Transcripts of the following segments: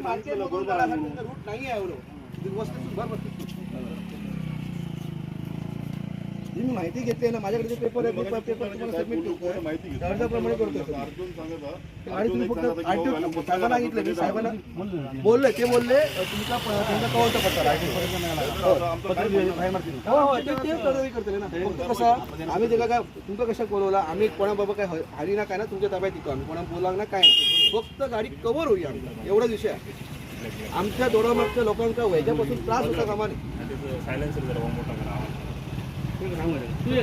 Market मधून जाण्यासाठी route नाही आहे एवढं. ही मी माहिती घेतली ना माझ्याकडे जे पेपर आहे पेपर पेपर तुम्हाला सबमिट करतोय. माहिती घेतली. अर्जाप्रमाणे. अर्जुन होता, आणि तुम्ही फक्त आरटीओ साहेबांना सांगितलं मी साहेबांना बोलले ते बोलले तुमचा त्यांचा? हो हो ते ते कारवाई करतले ना. फक्त कसं आम्ही त्याला काय तुमका कशा बोलवला आम्ही कोणा बाबा काय ह- हारी ना काय ना तुमच्या ताब्यात येतो आम्ही कोणा बोलाव ना काय नाही. फक्त गाडी कव्हर होईल आमचा एवढा विषय आहे आमच्या दोडामागच्या लोकांचा वैद्यापासून त्रास होता कामाने बोललं सायलेन्सर जरा मोठा करा मी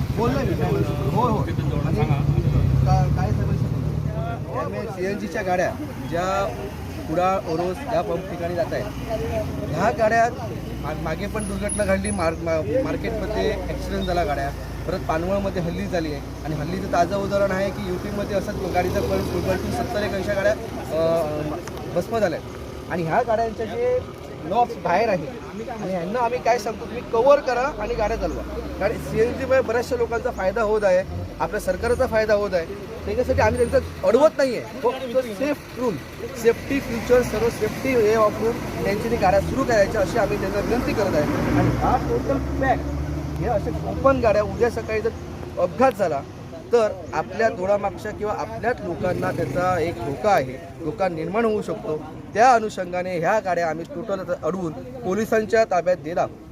हो हो आणि का- काय सी एन जीच्या गाड्या ज्या कुडाळ ओरोस या पंप ठिकाणी जात आहेत. ह्या गाड्यात मागे पण दुर्घटना घडली मार मा- मार्केटमध्ये ॲक्सिडेंट झाला गाड्या. परत पानवळमध्ये हल्ली झाली आहे. आणि हल्लीचं ताजं उदाहरण आहे की युपीमध्ये असंच गाडीचं पण सत्तर एक ऐंशी गाड्या भस्म झाल्या आहेत. आणि ह्या गाड्यांचे जे लॉक्स बाहेर आहे. आणि यांना आम्ही काय सांगतो तुम्ही कव्हर करा आणि गाड्या चालवा. गाडी सी एन जीमुळे बऱ्याचशा लोकांचा फायदा होत आहे आपल्या सरकारचा फायदा होत आहे. त्याच्यासाठी आम्ही त्यांचं अडवत नाही आहे फक्त सेफ रूल सेफ्टी फ्युचर सर्व सेफ्टी हे वापरून त्यांची ती गाड्या सुरू करायच्या अशी आम्ही त्यांना विनंती करत आहे. आणि हा टोटल पॅक हे अशा ओपन गाड्या उद्या सकाळी जर अपघात झाला तर आपल्या दोडामागच्या किंवा आपल्याच लोकांना त्याचा एक धोका आहे. धोका निर्माण होऊ शकतो. त्या अनुषंगाने ह्या गाड्या आम्ही टोटल अडवून पोलिसांच्या ताब्यात देत आहोत